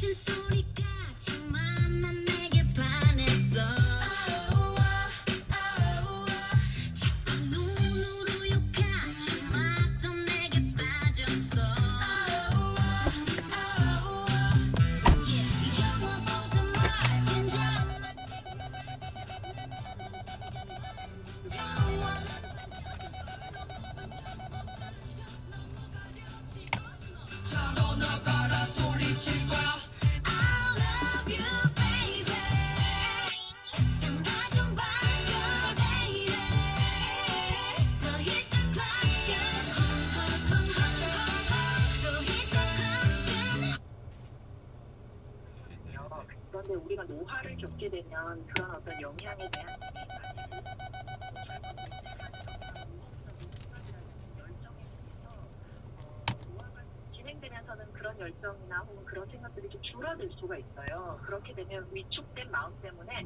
She's so 그런데 우리가 노화를 겪게 되면 그런 어떤 영향에 대한 진행되면서는 그런 열정이나 혹은 그런 생각들이 좀 줄어들 수가 있어요. 그렇게 되면 위축된 마음 때문에